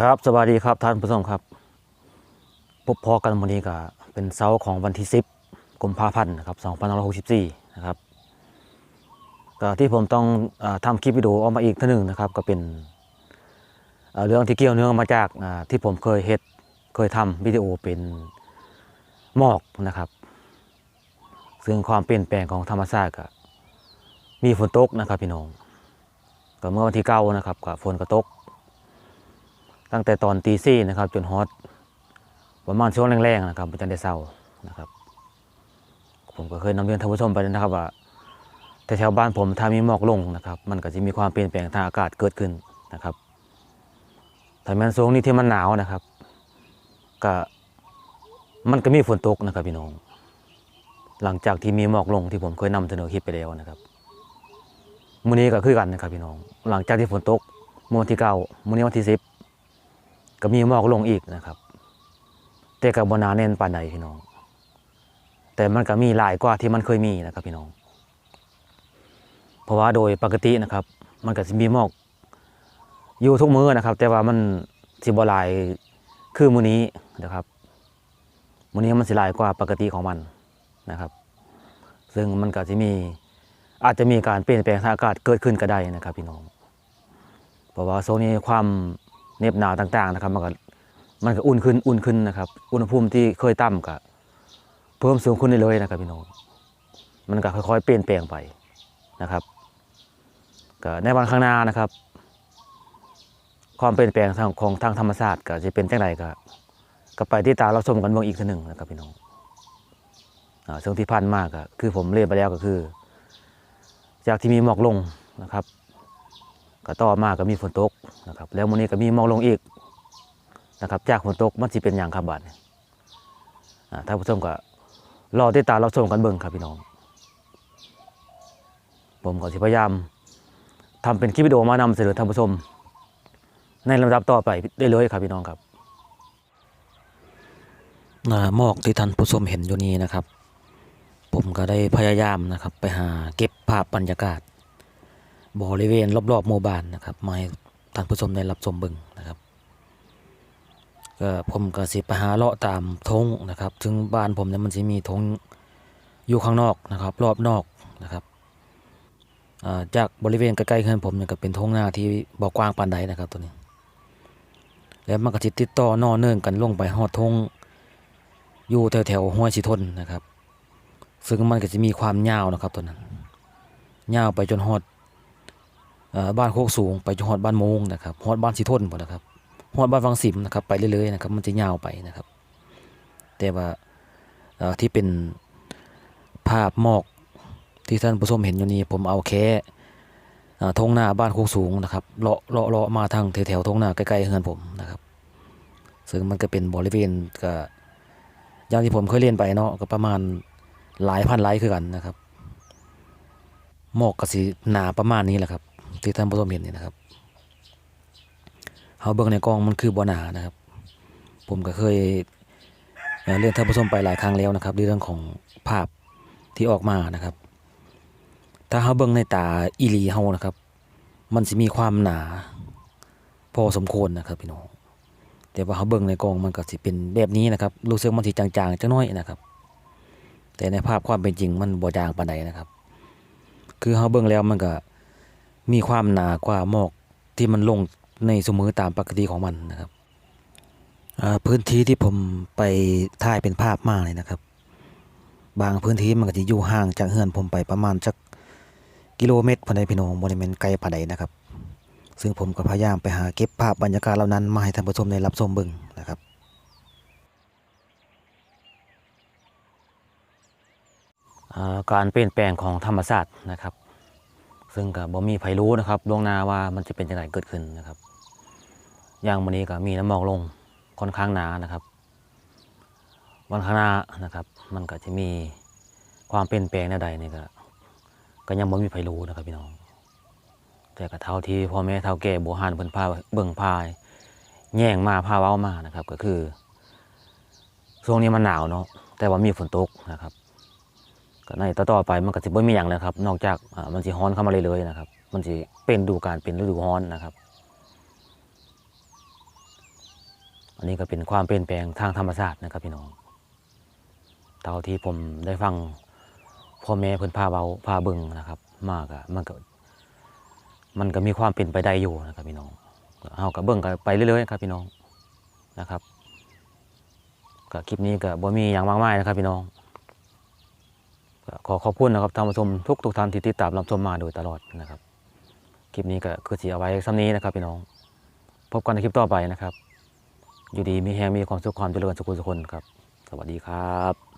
ครับสวัสดีครับท่านผู้ชมครับ พบพอกันวันนี้ก็เป็นเสาร์ของวันที่ 10กุมภาพันธ์นะครับ2564นะครับก็ที่ผมต้องออทำคลิปวิดีโอออกมาอีกท่านึงนะครับ ก็เป็นเรื่องที่เกี่ยวเนื่องมาจากที่ผมเคยเฮ็ดเคยทำวิดีโอเป็นหมอกนะครับ ซึ่งความเปลี่ยนแปลงของธรรมชาติก็มีฝนตกนะครับพี่น้องก็เมื่อวันที่เก้านะครับก็ฝนก็ตก ตั้งแต่ตอนตีสี่นะครับ จนฮอตประมาณช่วงแรงๆนะครับจนได้เศร้านะครับ ผมก็เคยนำเรียนท่านผู้ชมไปแล้วนะครับว่าแถวบ้านผมถ้ามีหมอกลงนะครับ มันก็จะมีความเปลี่ยนแปลงทางอากาศเกิดขึ้นนะครับถ้าแม้นช่วงนี้ที่มันหนาวนะครับ ก็มันก็มีฝนตกนะครับพี่น้อง หลังจากที่มีหมอกลงที่ผมเคยนำเสนอคลิปไปแล้วนะครับมื้อนี้ก็คือกันนะครับพี่น้อง หลังจากที่ฝนตกมื่อวันที่เก้ามื้อนี้วันที่สิบ ก็มีหมอกลงอีกนะครับ แต่กับบนาแน่นปานใดพี่น้อง แต่มันก็มีหลายกว่าที่มันเคยมีนะครับพี่น้อง เพราะว่าโดยปกตินะครับ มันก็สิมีหมอกอยู่ทุกมื้อนะครับ แต่ว่ามันสิบ่หลายคือมื้อนี้นะครับมื้อนี้มันสิหลายกว่าปกติของมันนะครับ ซึ่งมันก็จะมีอาจจะมีการเปลี่ยนแปลงทางอากาศเกิดขึ้นก็ได้นะครับ พี่น้อง เพราะว่าโซนนี้ความ เน็บหนาวต่างๆนะครับ มันก็มันก็อุ่นขึ้นอุ่นขึ้นนะครับ อุณหภูมิที่เคยต่ำก็เพิ่มสูงขึ้นเรื่อยๆนะครับพี่น้องมันก็ค่อยๆเปลี่ยนแปลงไปนะครับก็ในวันข้างหน้านะครับ ความเปลี่ยนแปลงทางของทางธรรมชาติก็จะเป็นจังไรก็ก็ไปที่ตาเราชมกันเมืองอีกทีหนึ่งนะครับพี่น้องอ่าช่งที่ผ่านมากก็คือผมเรียนไปแล้วก็คือ จากที่มีหมอกลงนะครับ ก็ต่อมาก็มีฝนตกนะครับ แล้วมื้อนี้ก็มีหมอกลงอีกนะครับ จากฝนตกมันสิเป็นอย่างครับบาดนี้อ่าท่านผู้ชมก็รอติดตามรับชมกันเบิ่งครับพี่น้อง ผมก็สิพยายามทำเป็นคลิปวิดีโอมานำเสนอท่านผู้ชม ในลำดับต่อไปได้เลยครับพี่น้องครับหมอกที่ท่านผู้ชมเห็นอยู่นี้นะครับ ผมก็ได้พยายามนะครับ ไปหาเก็บภาพบรรยากาศ บริเวณรอบๆหมู่บ้านนะครับมาให้ท่านผู้ชมได้รับชมบิ่งนะครับก็ผมก็สิไปหาเลาะตามทงนะครับ ถึงบ้านผมเนี่ยมันจะมีทงอยู่ข้างนอกนะครับ รอบนอกนะครับจากบริเวณใกล้ๆเฮือนผมเนี่ยก็เป็นทงหน้าที่บ่กว้างปานใดนะครับตัวนี้ แล้วมันก็สิติดต่อนอเนื่องกันลงไปฮอดทงอยู่แถวๆห้วยสิทนนะครับ ซึ่งมันก็จะมีความยาวนะครับตัวนั้นยาวไปจนฮอด บ้านโคกสูงไปจนฮอดบ้านโมงนะครับฮอดบ้านสีทนหมดนะครับฮอดบ้านวังสิมนะครับไปเรื่อยๆนะครับมันจะยาวไปนะครับ แต่ว่าที่เป็นภาพหมอกที่ท่านผู้ชมเห็นอยู่นี้ผมเอาแค่เอ่อทงหน้าบ้านโคกสูงนะครับเลาะเลาะเลาะมาทางแถวๆทงหน้าใกล้ๆเฮือนผมนะครับ ซึ่งมันก็เป็นบริเวณก็อย่างที่ผมเคยเรียนไปเนาะก็ประมาณหลายพันไร่คือกันนะครับหมอกก็สิหนาประมาณนี้แหละครับ ที่ท่านผู้ชมเห็นนี่นะครับเฮาเบิ่งในกล้องมันคือบ่หนานะครับ ผมก็เคยเอ่อเรียนท่านผู้ชมไปหลายครั้งแล้วนะครับในเรื่องของภาพที่ออกมานะครับ ถ้าเฮาเบิ่งในตาอีลีเฮานะครับ มันสิมีความหนา พอสมควรนะครับพี่น้องแต่ว่าเฮาเบิ่งในกล้องมันก็สิเป็นแบบนี้นะครับรู้สึกมันสิจางๆจักหน้อยนะครับ แต่ในภาพความเป็นจริงมันบ่จางปานใดนะครับ คือเฮาเบิ่งแล้วมันก็ มีความหนากว่าหมอกที่มันลงในสมือตามปกติของมันนะครับพื้นที่ที่ผมไปถ่ายเป็นภาพมากเลยนะครับ บางพื้นที่มันก็จะอยู่ห่างจากเฮือนผมไปประมาณสักกิโลเมตรภายในพี่น้องบริเวณไกลปาใดนะครับ ซึ่งผมก็พยายามไปหาเก็บภาพบรรยากาศเหล่านั้นมาให้ท่านผู้ชมได้รับชมบิ่งนะครับการเปลี่ยนแปลงของธรรมชาตินะครับ ซึ่งก็บ่มีใครรู้นะครับล่วงหน้าว่ามันจะเป็นจังไดเกิดขึ้นนะครับอย่างวันนี้ก็มีน้ำหมอกลงค่อนข้างหนานะครับ วันข้างหน้านะครับ มันก็จะมีความเปลี่ยนแปลงใดนี่ก็ก็ยังบ่มีใครรู้นะครับพี่น้อง แต่ก็เท่าที่พ่อแม่เท่าแก่โบราณเพิ่นพาเบิ่งพายแย่งมาพาเว้ามานะครับ ก็คือช่วงนี้มันหนาวเนาะแต่ว่ามีฝนตกนะครับ ในต่อๆไปมันก็สิบ่มีหยังเลยครับ นอกจากมันสิฮ้อนเข้ามาเรื่อยๆนะครับ มันสิเป็นดูการเป็นฤดูฮ้อนนะครับ อันนี้ก็เป็นความเปลี่ยนแปลงทางธรรมชาตินะครับพี่น้องเท่าที่ผมได้ฟังพ่อแม่เพิ่นพาเบาพาเบิงนะครับ มากอะมันก็มันก็มีความเป็นไปได้อยู่นะครับพี่น้องเฮาก็เบิ่งกันไปเรื่อยๆครับพี่น้องนะครับก็คลิปนี้ก็บ่มีอย่างมากมายนะครับพี่น้อง ขอขอบคุณนะครับท่านผู้ชมทุกทุกท่านที่ติดตามรับชมมาโดยตลอดนะครับ คลิปนี้ก็คือสีเอาไว้ซ้ำนี้นะครับพี่น้อง พบกันในคลิปต่อไปนะครับ อยู่ดีมีแฮงมีความสุขความเจริญสุขสุขคนครับ สวัสดีครับ